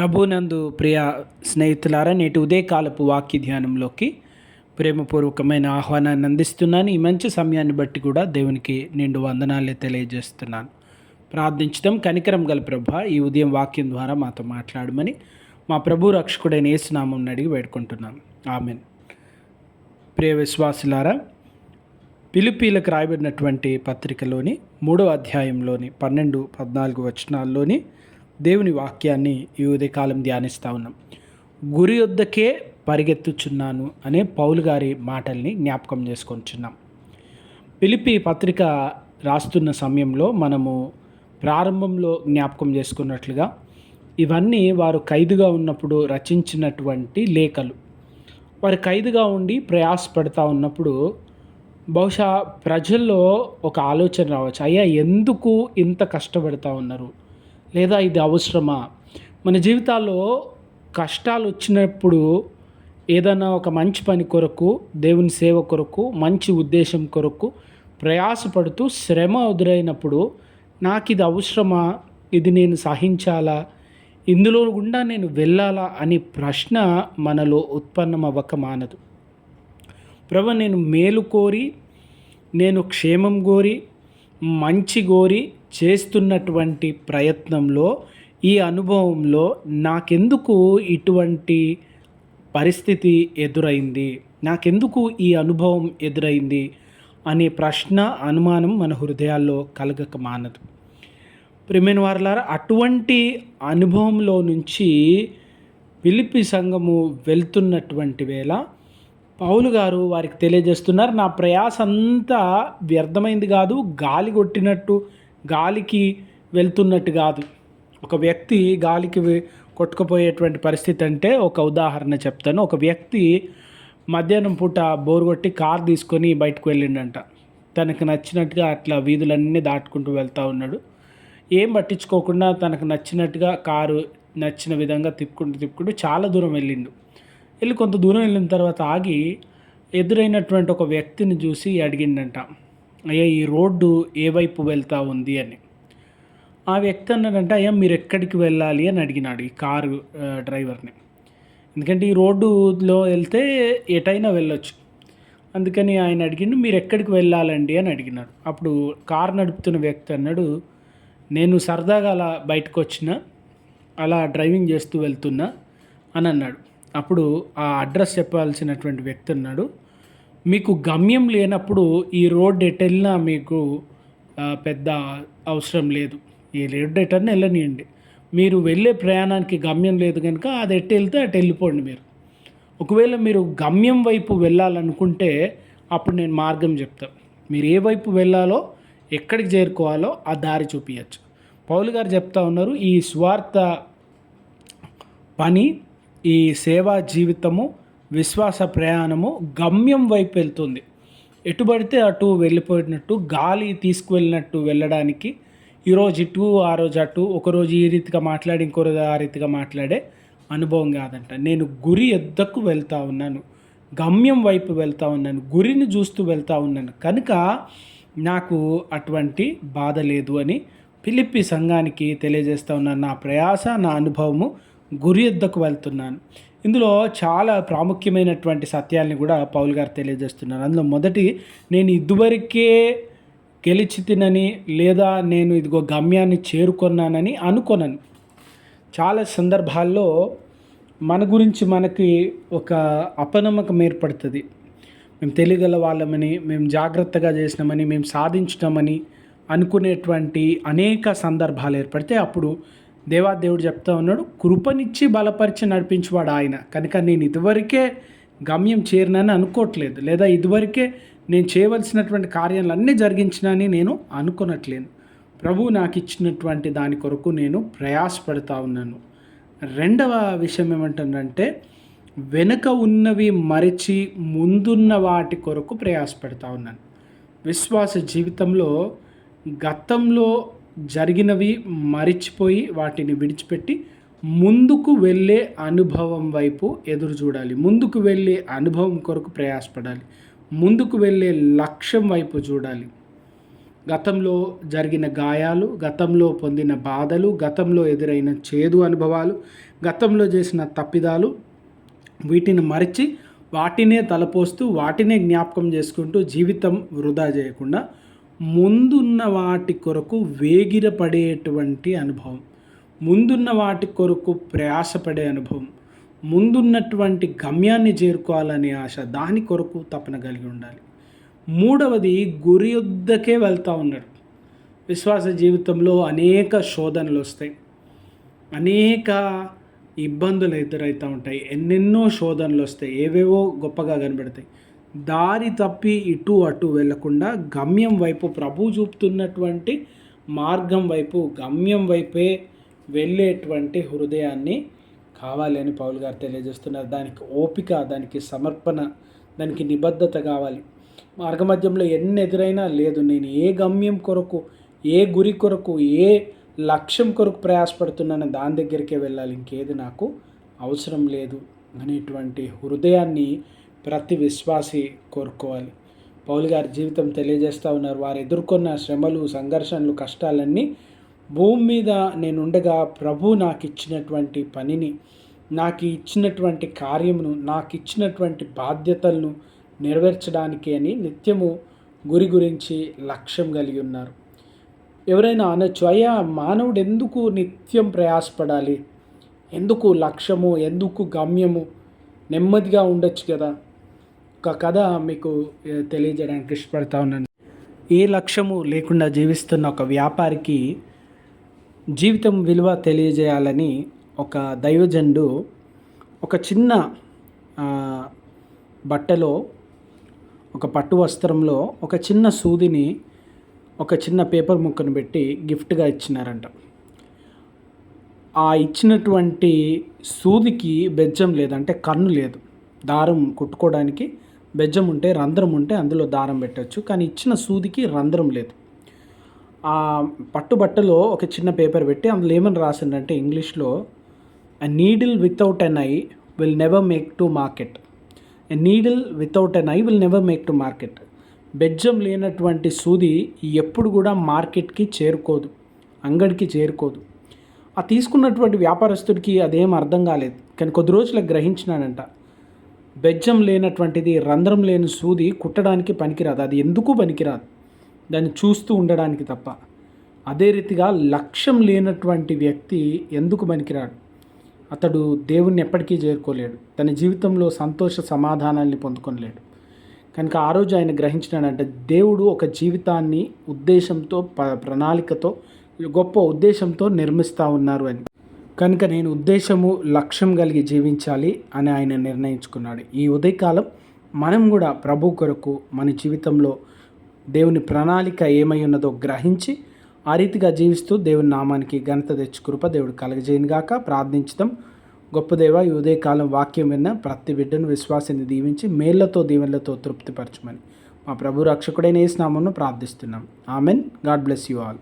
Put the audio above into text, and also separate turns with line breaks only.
ప్రభునందు ప్రియ స్నేహితులారా నేటి ఉదయకాలపు వాక్య ధ్యానంలోకి ప్రేమపూర్వకమైన ఆహ్వానాన్ని అందిస్తున్నాను. ఈ మంచి సమయాన్ని బట్టి కూడా దేవునికి నిండు వందనాలే తెలియజేస్తున్నాను. ప్రార్థించడం కనికరం గల ప్రభ ఈ ఉదయం వాక్యం ద్వారా మాతో మాట్లాడమని మా ప్రభు రక్షకుడైన ఏసునామం అడిగి వేడుకుంటున్నాను ఆమెన్. ప్రియ విశ్వాసులారా పిలిపీలకు రాయబడినటువంటి పత్రికలోని మూడో అధ్యాయంలోని పన్నెండు పద్నాలుగు వచనాల్లోని దేవుని వాక్యాన్ని ఈ ఉదయకాలం ధ్యానిస్తూ ఉన్నాం. గురి వద్దకే పరిగెత్తుచున్నాను అనే పౌలు గారి మాటల్ని జ్ఞాపకం చేసుకొంచున్నాం పిలిపి పత్రిక రాస్తున్న సమయంలో మనము ప్రారంభంలో జ్ఞాపకం చేసుకున్నట్లుగా ఇవన్నీ వారు ఖైదుగా ఉన్నప్పుడు రచించినటువంటి లేఖలు. వారు ఖైదుగా ఉండి ప్రయాసపడతా ఉన్నప్పుడు బహుశా ప్రజల్లో ఒక ఆలోచన రావచ్చు. అయ్యా ఎందుకు ఇంత కష్టపడతా ఉన్నారు? లేదా ఇది అవసరమా? మన జీవితాల్లో కష్టాలు వచ్చినప్పుడు ఏదైనా ఒక మంచి పని కొరకు దేవుని సేవ కొరకు మంచి ఉద్దేశం కొరకు ప్రయాసపడుతూ శ్రమ ఎదురైనప్పుడు నాకు ఇది అవసరమా? ఇది నేను సహించాలా? ఇందులో గుండా నేను వెళ్ళాలా? అనే ప్రశ్న మనలో ఉత్పన్నం అవ్వక మానదు. ప్రభు నేను మేలు కోరి నేను క్షేమం కోరి మంచి గోరి చేస్తున్నటువంటి ప్రయత్నంలో ఈ అనుభవంలో నాకెందుకు ఇటువంటి పరిస్థితి ఎదురైంది? నాకెందుకు ఈ అనుభవం ఎదురైంది? అనే ప్రశ్న అనుమానం మన హృదయాల్లో కలగక మానదు. ప్రిమెన్ వార్లారా అటువంటి అనుభవంలో నుంచి పిలిపి సంఘము వెళ్తున్నటువంటి వేళ పౌలు గారు వారికి తెలియజేస్తున్నారు నా ప్రయాస అంతా వ్యర్థమైంది కాదు గాలి కొట్టినట్టు గాలికి వెళ్తున్నట్టు కాదు. ఒక వ్యక్తి గాలికి కొట్టుకుపోయేటువంటి పరిస్థితి అంటే ఒక ఉదాహరణ చెప్తాను. ఒక వ్యక్తి మధ్యాహ్నం పూట బోర్ కొట్టి కార్ తీసుకొని బయటకు వెళ్ళిండంట. తనకు నచ్చినట్టుగా అట్లా వీధులన్నీ దాటుకుంటూ వెళ్తూ ఉన్నాడు. ఏం పట్టించుకోకుండా తనకు నచ్చినట్టుగా కారు నచ్చిన విధంగా తిప్పుకుంటూ తిప్పుకుంటూ చాలా దూరం వెళ్ళిండు. వెళ్ళి కొంత దూరం వెళ్ళిన తర్వాత ఆగి ఎదురైనటువంటి ఒక వ్యక్తిని చూసి అడిగిండంట అయ్యా ఈ రోడ్డు ఏ వైపు వెళ్తా ఉంది? అని. ఆ వ్యక్తి అన్నాడంటే అయ్యా మీరు ఎక్కడికి వెళ్ళాలి? అని అడిగినాడు ఈ కారు డ్రైవర్ని. ఎందుకంటే ఈ రోడ్డులో వెళ్తే ఎటైనా వెళ్ళొచ్చు. అందుకని ఆయన అడిగిండు మీరు ఎక్కడికి వెళ్ళాలండి? అని అడిగినాడు. అప్పుడు కారు నడుపుతున్న వ్యక్తి అన్నాడు నేను సరదాగా అలా బయటకు వచ్చిన అలా డ్రైవింగ్ చేస్తూ వెళ్తున్నా అని అన్నాడు. అప్పుడు ఆ అడ్రస్ చెప్పాల్సినటువంటి వ్యక్తి ఉన్నాడు. మీకు గమ్యం లేనప్పుడు ఈ రోడ్ ఎటు వెళ్ళినా మీకు పెద్ద అవసరం లేదు. ఈ రోడ్ ఎటర్ని వెళ్ళనియండి. మీరు వెళ్ళే ప్రయాణానికి గమ్యం లేదు కనుక అది ఎటు వెళ్తే అటు వెళ్ళిపోండి మీరు. ఒకవేళ మీరు గమ్యం వైపు వెళ్ళాలనుకుంటే అప్పుడు నేను మార్గం చెప్తాను మీరు ఏ వైపు వెళ్ళాలో ఎక్కడికి చేరుకోవాలో ఆ దారి చూపించచ్చు పౌలు గారు చెప్తా ఉన్నారు ఈ స్వార్థ పని ఈ సేవా జీవితము విశ్వాస ప్రయాణము గమ్యం వైపు వెళ్తుంది. ఎటు పడితే అటు వెళ్ళిపోయినట్టు గాలి తీసుకువెళ్ళినట్టు వెళ్ళడానికి ఈరోజు ఇటు ఆ రోజు అటు ఒకరోజు ఈ రీతిగా మాట్లాడి ఇంకో రోజు ఆ రీతిగా మాట్లాడే అనుభవం కాదంట. నేను గురి ఎద్దకు వెళ్తూ ఉన్నాను. గమ్యం వైపు వెళ్తూ ఉన్నాను. గురిని చూస్తూ వెళ్తూ ఉన్నాను. కనుక నాకు అటువంటి బాధ లేదు అని పిలిపి సంఘానికి తెలియజేస్తూ ఉన్నాను. నా ప్రయాస నా అనుభవము గురి ఎద్దకు వెళ్తున్నాను. ఇందులో చాలా ప్రాముఖ్యమైనటువంటి సత్యాల్ని కూడా పౌల్ గారు తెలియజేస్తున్నారు. అందులో మొదటి నేను ఇదివరకే గెలిచి తినని లేదా నేను ఇదిగో గమ్యాన్ని చేరుకున్నానని అనుకోనని. చాలా సందర్భాల్లో మన గురించి మనకి ఒక అపనమ్మకం ఏర్పడుతుంది. మేము తెలియగల వాళ్ళమని మేము జాగ్రత్తగా చేసినామని మేము సాధించడమని అనుకునేటువంటి అనేక సందర్భాలు ఏర్పడితే అప్పుడు దేవాదేవుడు చెప్తా ఉన్నాడు కృపనిచ్చి బలపరిచి నడిపించేవాడు ఆయన. కనుక నేను ఇదివరకే గమ్యం చేరినని అనుకోవట్లేదు లేదా ఇదివరకే నేను చేయవలసినటువంటి కార్యాలన్నీ జరిగించినని నేను అనుకునట్లేను. ప్రభు నాకు ఇచ్చినటువంటి దాని కొరకు నేను ప్రయాసపడుతూ ఉన్నాను. రెండవ విషయం ఏమంటుందంటే వెనుక ఉన్నవి మరిచి ముందున్న వాటి కొరకు ప్రయాసపడుతూ ఉన్నాను. విశ్వాస జీవితంలో గతంలో జరిగినవి మరిచిపోయి వాటిని విడిచిపెట్టి ముందుకు వెళ్ళే అనుభవం వైపు ఎదురు చూడాలి. ముందుకు వెళ్ళే అనుభవం కొరకు ప్రయాసపడాలి. ముందుకు వెళ్ళే లక్ష్యం వైపు చూడాలి. గతంలో జరిగిన గాయాలు గతంలో పొందిన బాధలు గతంలో ఎదురైన చేదు అనుభవాలు గతంలో చేసిన తప్పిదాలు వీటిని మరిచి వాటినే తలపోస్తూ వాటినే జ్ఞాపకం చేసుకుంటూ జీవితం వృధా చేయకుండా ముందున్న వాటి కొరకు వేగిరపడేటువంటి అనుభవం. ముందున్న వాటి కొరకు ప్రయాసపడే అనుభవం. ముందున్నటువంటి గమ్యాన్ని చేరుకోవాలనే ఆశ దాని కొరకు తపన కలిగి ఉండాలి. మూడవది గురి వద్దకే వెళ్తూ ఉన్నాడు. విశ్వాస జీవితంలో అనేక శోధనలు వస్తాయి. అనేక ఇబ్బందులు ఎదురవుతూ ఉంటాయి. ఎన్నెన్నో శోధనలు వస్తాయి. ఏవేవో గొప్పగా కనబడతాయి. దారి తప్పి ఇటు అటు వెళ్ళకుండా గమ్యం వైపు ప్రభు చూపుతున్నటువంటి మార్గం వైపు గమ్యం వైపే వెళ్ళేటువంటి హృదయాన్ని కావాలి అని పౌల్ గారు తెలియజేస్తున్నారు. దానికి ఓపిక దానికి సమర్పణ దానికి నిబద్ధత కావాలి. మార్గమధ్యంలో ఎన్ని ఎదురైనా లేదు. నేను ఏ గమ్యం కొరకు ఏ గురి కొరకు ఏ లక్ష్యం కొరకు ప్రయాసపడుతున్నాను దాని దగ్గరికే వెళ్ళాలి. ఇంకేది నాకు అవసరం లేదు. అనేటువంటి హృదయాన్ని ప్రతి విశ్వాసి కోరుకోవాలి. పౌలు గారి జీవితం తెలియజేస్తూ ఉన్నారు. వారు ఎదుర్కొన్న శ్రమలు సంఘర్షణలు కష్టాలన్నీ భూమి మీద నేను ఉండగా ప్రభు నాకు ఇచ్చినటువంటి పనిని నాకు ఇచ్చినటువంటి కార్యమును నాకు ఇచ్చినటువంటి బాధ్యతలను నెరవేర్చడానికి అని నిత్యము గురి గురించి లక్ష్యం కలిగి ఉన్నారు. ఎవరైనా అనొచ్చు అయ్యా మానవుడు ఎందుకు నిత్యం ప్రయాసపడాలి? ఎందుకు లక్ష్యము ఎందుకు గమ్యము? నెమ్మదిగా ఉండొచ్చు కదా. ఒక కథ మీకు తెలియజేయడానికి ఇష్టపడతా ఉన్నాను. ఏ లక్ష్యము లేకుండా జీవిస్తున్న ఒక వ్యాపారికి జీవితం విలువ తెలియజేయాలని ఒక దైవజనుడు ఒక చిన్న బట్టలో ఒక పట్టు వస్త్రంలో ఒక చిన్న సూదిని ఒక చిన్న పేపర్ ముక్కను పెట్టి గిఫ్ట్గా ఇచ్చినారంట. ఆ ఇచ్చినటువంటి సూదికి బెజ్జం లేదంటే కన్ను లేదు. దారం కుట్టుకోవడానికి బెజ్జం ఉంటే రంధ్రం ఉంటే అందులో దారం పెట్టచ్చు కానీ ఇచ్చిన సూదికి రంధ్రం లేదు. ఆ పట్టుబట్టలో ఒక చిన్న పేపర్ పెట్టి అందులో ఏమని రాసిందంటే ఇంగ్లీష్లో a needle without an eye will never make to market a needle without an eye will never make to market బెజ్జం లేనటువంటి సూది ఎప్పుడు కూడా మార్కెట్కి చేరుకోదు అంగడికి చేరుకోదు. ఆ తీసుకున్నటువంటి వ్యాపారస్తుడికి అదేం అర్థం కాలేదు కానీ కొద్ది రోజులకు గ్రహించినాడంట. బెజ్జం లేనటువంటిది రంధ్రం లేని సూది కుట్టడానికి పనికిరాదు. అది ఎందుకు పనికిరాదు? దాన్ని చూస్తూ ఉండడానికి తప్ప. అదే రీతిగా లక్ష్యం లేనటువంటి వ్యక్తి ఎందుకు పనికిరాడు? అతడు దేవుణ్ణి ఎప్పటికీ చేరుకోలేడు. తన జీవితంలో సంతోష సమాధానాన్ని పొందుకోలేడు కనుక ఆ రోజు ఆయన గ్రహించినాడంటే దేవుడు ఒక జీవితాన్ని ఉద్దేశంతో ప్రణాళికతో గొప్ప ఉద్దేశంతో నిర్మిస్తూ ఉన్నారు అని. కనుక నేను ఉద్దేశము లక్ష్యం కలిగి జీవించాలి అని ఆయన నిర్ణయించుకున్నాడు. ఈ ఉదయకాలం మనం కూడా ప్రభు కొరకు మన జీవితంలో దేవుని ప్రణాళిక ఏమై ఉన్నదో గ్రహించి ఆ రీతిగా జీవిస్తూ దేవుని నామానికి ఘనత తెచ్చు కృప దేవుడు కలగజేయను గాక. గొప్ప దేవ ఈ ఉదయకాలం వాక్యం విన్న ప్రతి బిడ్డను విశ్వాసాన్ని దీవించి మేళ్ళతో దీవెనలతో తృప్తిపరచమని మా ప్రభు రక్షకుడైన ఏ స్నామంను ప్రార్థిస్తున్నాం. Amen. God bless you all.